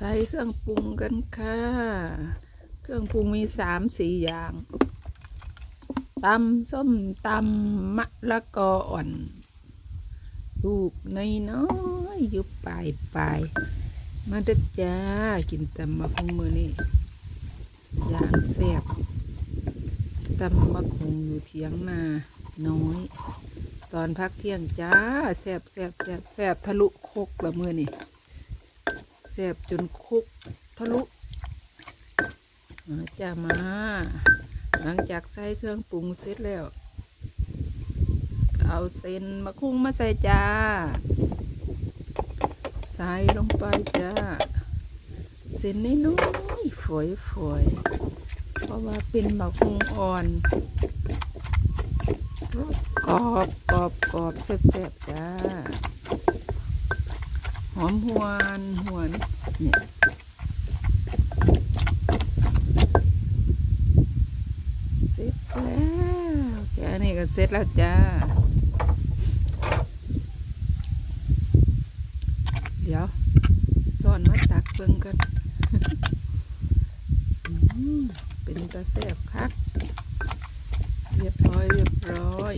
ใส่เครื่องปรุงกันค่ะ เครื่องปรุงมีสามสี่อย่างตำส้มตำมะละกออ่อนลูกน้อยน้อยอยู่ปลายปลายมาด้อจ้า กินตำมะคุงมือนี่อย่างแซ่บตำมะคุงอยู่เถียงนาน้อย ตอนพักเที่ยงจ้าแซ่บแซ่บแซ่บแซ่บทะลุคกละมือนี่ ซ่บจนคุกทะลุจ้ามา หลังจากใส่เครื่องปรุงเสร็จแล้ว เอาเส้นมะคุ้งมาใส่จ้า ใส่ลงไปจ้า เส้นน้อยๆฝอยฝอยๆเพราะว่าเป็นมะคุ้งอ่อนกรอบกรอบกรอบแซ่บๆจ้า อมหวนหวนเนี่ยเสร็จแล้วแค่นี้ก็เสร็จแล้วจ้าเดี๋ยวซ่อนมาตักเบิ่งกันเป็นตาแซ่บคักเรียบร้อยเรียบร้อย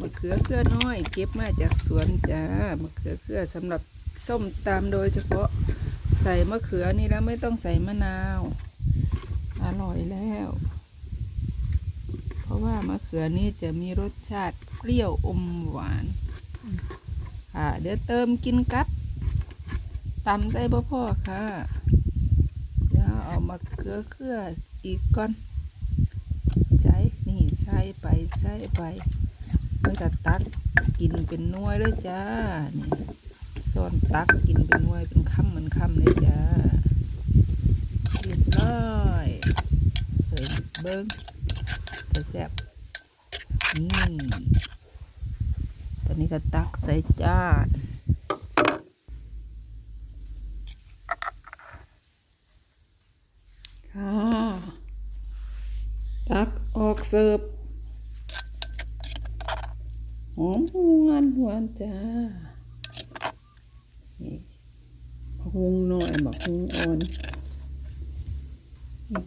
มะเขือเครือน้อย เก็บมาจากสวนจ้ามะเขือเครือสำหรับ ส้มตำโดยเฉพาะใส่มะเขือนี่แล้วไม่ต้องใส่มะนาว อร่อยแล้ว เพราะว่ามะเขือนี่จะมีรสชาติเปรี้ยวอมหวานค่ะ เดี๋ยวเติมกินกับตำได้บ่พ่อค่ะเดี๋ยวเอามะเขือเครืออีกก่อนใช้นี่ใส่ไปใส่ไปไม่ตัดตักกินเป็นน่วยเลยจ้านี่ ซ่อนตักกินเป็นหน่วยเป็นคำเหมือนค่ำเลยจ้าเรียบร้อยเฮ้ยเบิ้งแต่แซ่บนี่ตอนนี้ก็ตักใส่จานค่ะตักออกเสิร์ฟหอมหวนหวนจ้า นี่ หงหน่อยบักหุงอ่อน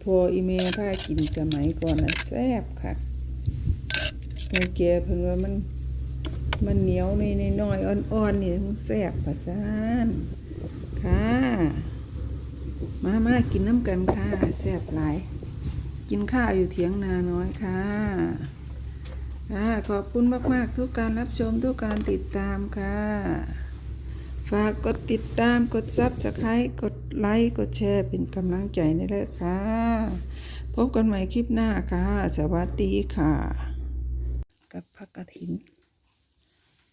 พออีเมลพากินสมัยก่อนนะแซ่บค่ะเมื่อแกเพิ่นว่ามันมันเหนียวในในน้อยอ่อนๆนี่มันแซ่บประสานค่ะ มามากินน้ำกันค่ะแซ่บหลาย กินข้าวอยู่เถียงนาน้อยค่ะขอบคุณมาก ๆ ทุกการรับชมทุกการติดตามค่ะ ฝากกดติดตามกดซับสไครต์กดไลค์กดแชร์เป็นกำลังใจในเลยค่ะ พบกันใหม่คลิปหน้าค่ะ สวัสดีค่ะ กับผักกระถิน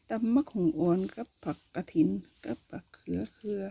ตำมะขงอ่อนกับผักกระถินกับผักเขือเขือ